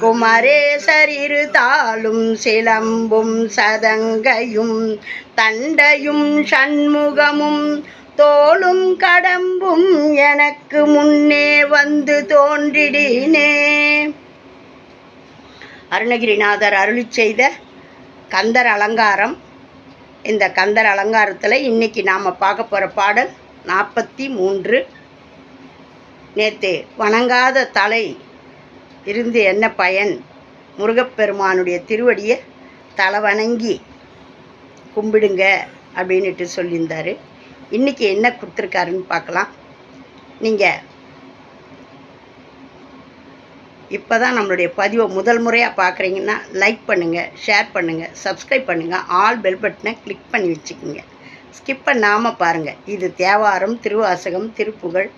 குமரேசரிரு தாளும் சிலம்பும் சதங்கையும் தண்டையும் சண்முகமும் தோளும் கடம்பும் எனக்கு முன்னே வந்து தோன்றிடினே. அருணகிரிநாதர் அருளி செய்த கந்தர் அலங்காரம். இந்த கந்தர் அலங்காரத்தில் இன்னைக்கு நாம் பார்க்க போகிற பாடல் நாற்பத்தி மூன்று. நேற்று வணங்காத தலை இருந்து என்ன பயன்? முருகப்பெருமானுடைய திருவடியை தலை வணங்கி கும்பிடுங்க அப்படின்ட்டு சொல்லியிருந்தாரு. இன்றைக்கி என்ன கொடுத்துருக்காருன்னு பார்க்கலாம். நீங்கள் இப்போ தான் நம்மளுடைய பதிவை முதல் முறையாக பார்க்குறீங்கன்னா லைக் பண்ணுங்கள் ஷேர் பண்ணுங்கள் சப்ஸ்கிரைப் பண்ணுங்கள் ஆல் பெல் பட்டனை கிளிக் பண்ணி வச்சுக்கோங்க. ஸ்கிப் பண்ணாமல் பாருங்கள் இது தேவாரம் திருவாசகம் திருப்புகழ்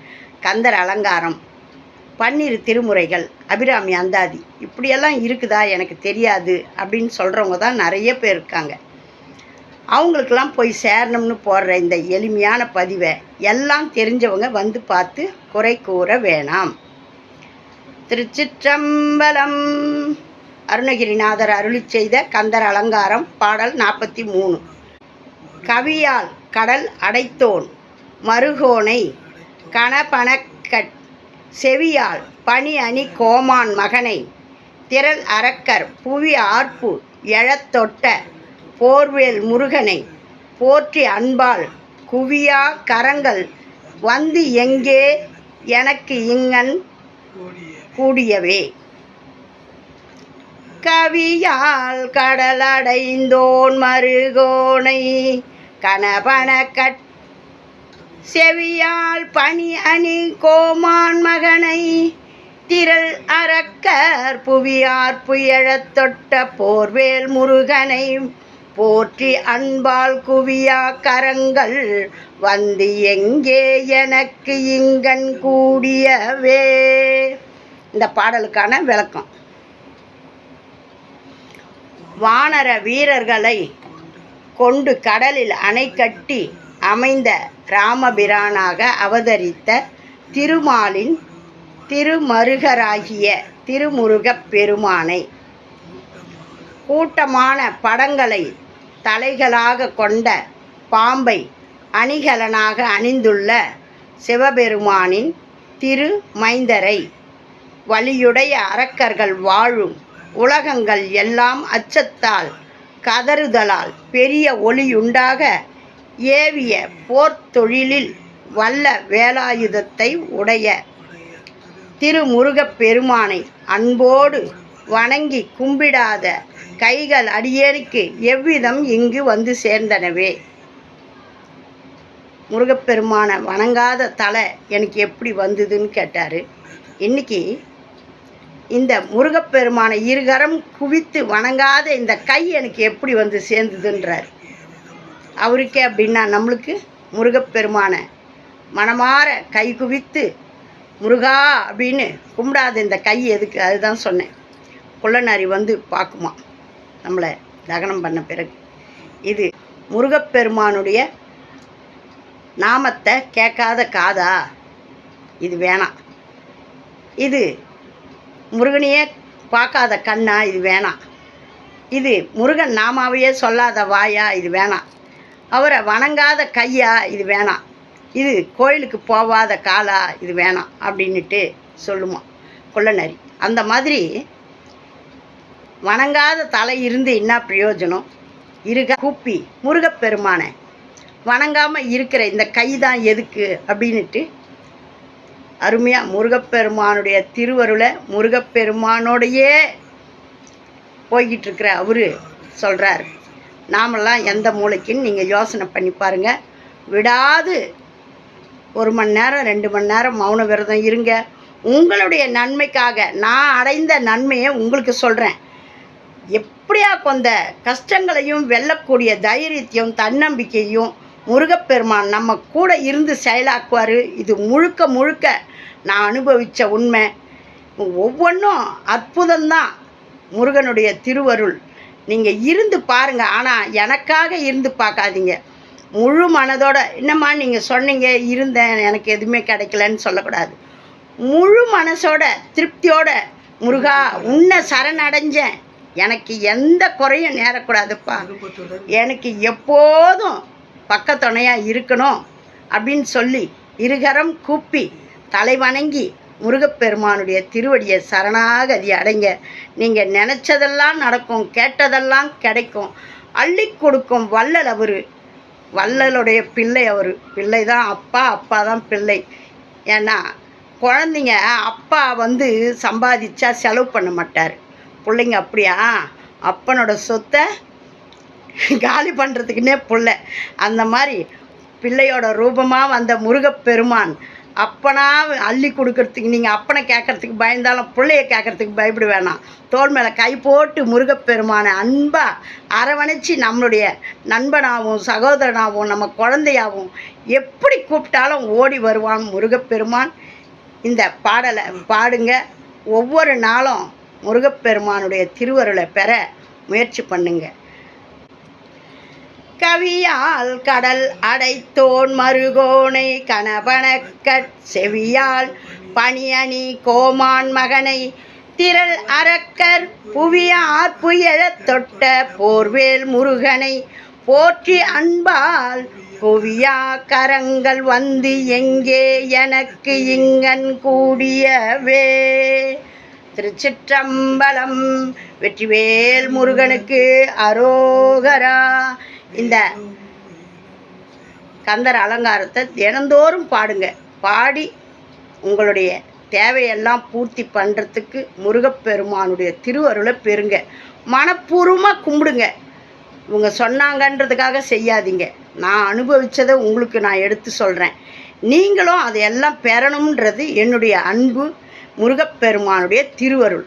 கந்தர் அலங்காரம். பன்னிரு திருமுறைகள். அபிராமி அந்தாதி. இப்படியெல்லாம் இருக்குதா? எனக்கு தெரியாது. அப்படின்னு சொல்கிறவங்க தான் நிறைய பேர் இருக்காங்க. அவங்களுக்கெல்லாம் போய் சேரணும்னு போடுற இந்த எளிமையான பதிவை எல்லாம் தெரிஞ்சவங்க வந்து பார்த்து குறை கூற வேணாம். திருச்சிற்றம்பலம். அருணகிரிநாதர் அருளி செய்த கந்தர் அலங்காரம் பாடல் நாற்பத்தி மூணு கவியால் கடல் அடைத்தோன் மருகோனை கணபனக்கட் செவியால் பணி அணி கோமான் மகனை திரள் அரக்கர் புவி ஆர்ப்பு எழத்தொட்ட போர்வேல் முருகனை போற்றி அன்பால் குவியா கரங்கள் வந்து எங்கே எனக்கு இங்கன் கூடியவே. கவியால் கடலடைந்தோன் மருகோனை கணபன கட் செவியால் பணி அணி கோமான் மகனை திரள் அரக்கர் புவியார் புயழத் தொட்ட போர்வேல் முருகனை போற்றி அன்பால் குவியா கரங்கள் வந்து எங்கே எனக்கு இங்கன் கூடியவே. இந்த பாடலுக்கான விளக்கம். வானர வீரர்களை கொண்டு கடலில் அணை கட்டி அமைந்த ராமபிரானாக அவதரித்த திருமாலின் திருமருகராகிய திருமுருகப் பெருமானை கூட்டமான படங்களை தலைகளாக கொண்ட பாம்பை அணிகலனாக அணிந்துள்ள சிவபெருமானின் திரு மைந்தரை வலியுடைய அரக்கர்கள் வாழும் உலகங்கள் எல்லாம் அச்சத்தால் கதறுதலால் பெரிய ஒளியுண்டாக ஏவிய போர்த்தொழிலில் வல்ல வேலாயுதத்தை உடைய திருமுருகப் பெருமானை அன்போடு வணங்கி கும்பிடாத கைகள் அடியேனுக்கு எவ்விதம் இங்கு வந்து சேர்ந்தனவே? முருகப்பெருமானை வணங்காத தலை எனக்கு எப்படி வந்ததுன்னு கேட்டார். இன்னைக்கு இந்த முருகப்பெருமானை இருகரம் குவித்து வணங்காத இந்த கை எனக்கு எப்படி வந்து சேர்ந்ததுன்றார். அவருக்கே அப்படின்னா நம்மளுக்கு முருகப்பெருமானை மனமாற கை குவித்து முருகா அப்படின்னு கும்பிடாத இந்த கை எதுக்கு? அதுதான் சொன்னேன். குள்ளநரி வந்து பார்க்குமா? நம்மளை தகனம் பண்ண பிறகு. இது முருகப்பெருமானுடைய நாமத்தை கேட்காத காதா? இது வேணாம் இது முருகனையே பார்க்காத கண்ணா? இது வேணாம் இது முருகன் நாமாவையே சொல்லாத வாயா? இது வேணாம் அவரை வணங்காத கையா இது வேணாம். இது கோயிலுக்கு போகாத காலா இது வேணாம் அப்படின்னுட்டு சொல்லுமா கொள்ளநரி. அந்த மாதிரி வணங்காத தலை இருந்து என்ன பிரயோஜனம்? இருக கூப்பி முருகப்பெருமானை வணங்காமல் இருக்கிற இந்த கை தான் எதுக்கு? அப்படின்ட்டு அருமையாக முருகப்பெருமானுடைய திருவருளை முருகப்பெருமானோடையே போய்கிட்டு இருக்கிற அவரு சொல்கிறார் நாமெல்லாம் எந்த மூளைக்குன்னு நீங்கள் யோசனை பண்ணி பாருங்கள் விடாது. ஒரு மணி நேரம் ரெண்டு மணி நேரம் மௌன விரதம் இருங்க. உங்களுடைய நன்மைக்காக நான் அடைந்த நன்மையை உங்களுக்கு சொல்கிறேன் எப்படியா கொந்த கஷ்டங்களையும் வெல்லக்கூடிய தைரியத்தையும் தன்னம்பிக்கையும் முருகப்பெருமான் நம்ம கூட இருந்து செயலாக்குவார். இது முழுக்க முழுக்க நான் அனுபவித்த உண்மை. ஒவ்வொன்றும் அற்புதம்தான். முருகனுடைய திருவருள். நீங்கள் இருந்து பாருங்கள் ஆனால் எனக்காக இருந்து பார்க்காதீங்க. முழு மனதோட என்னம்மா நீங்கள் சொன்னீங்க இருந்தேன் எனக்கு எதுவுமே கிடைக்கலன்னு சொல்லக்கூடாது. முழு மனசோட திருப்தியோட முருகா உன்னை சரணடைஞ்சேன். எனக்கு எந்த குறையும் நேரக்கூடாதுப்பா. எனக்கு எப்போதும் பக்கத்துணையாக இருக்கணும் அப்படின்னு சொல்லி இருகரம் கூப்பி தலை வணங்கி முருகப்பெருமானுடைய திருவடியை சரணாகதி அடைங்க. நீங்கள் நினச்சதெல்லாம் நடக்கும் கேட்டதெல்லாம் கிடைக்கும். அள்ளி கொடுக்கும் வள்ளல் அவர். வள்ளலுடைய பிள்ளை அவர். பிள்ளை தான் அப்பா அப்பா தான் பிள்ளை. ஏன்னா குழந்தைங்க அப்பா வந்து சம்பாதிச்சா செலவு பண்ண மாட்டார். பிள்ளைங்க அப்படியா? அப்பனோட சொத்தை காலி பண்ணுறதுக்குன்னே பிள்ளை. அந்த மாதிரி பிள்ளையோட ரூபமாக வந்த முருகப்பெருமான் அப்பனா அள்ளி கொடுக்கறதுக்கு நீங்கள் அப்பனை கேட்கறதுக்கு பயந்தாலும் பிள்ளைய கேட்கறதுக்கு பயப்பட வேணாம். தோல் மேலே கை போட்டு முருகப்பெருமானை அன்பாக அரவணைச்சி நம்மளுடைய நண்பனாகவும் சகோதரனாகவும் நம்ம குழந்தையாகவும் எப்படி கூப்பிட்டாலும் ஓடி வருவான் முருகப்பெருமான். இந்த பாடலை பாடுங்க. ஒவ்வொரு நாளும் முருகப்பெருமானுடைய திருவருளை பெற முயற்சி பண்ணுங்கள் கவியால் கடல் அடைத்தோன் மருகோனை கணவனக்கட் செவியால் பணியணி கோமான் மகனை திரள் அரக்கர் புவியார் புயழத் தொட்ட போர்வேல் முருகனை போற்றி அன்பால் புவியா கரங்கள் வந்து எங்கே எனக்கு இங்கன் கூடியவே? திருச்சிற்றம்பலம் வெற்றிவேல் முருகனுக்கு அரோகரா. இந்த கந்தர் அலங்காரத்தை தினந்தோறும் பாடுங்க. பாடி உங்களுடைய தேவையெல்லாம் பூர்த்தி பண்ணுறதுக்கு முருகப்பெருமானுடைய திருவருளை பெறுங்க. மனப்பூர்வமாக கும்பிடுங்க. இவங்க சொன்னாங்கன்றதுக்காக செய்யாதீங்க. நான் அனுபவித்ததை உங்களுக்கு நான் எடுத்து சொல்கிறேன் நீங்களும் அதையெல்லாம் பெறணுன்றது என்னுடைய அன்பு முருகப்பெருமானுடைய திருவருள்.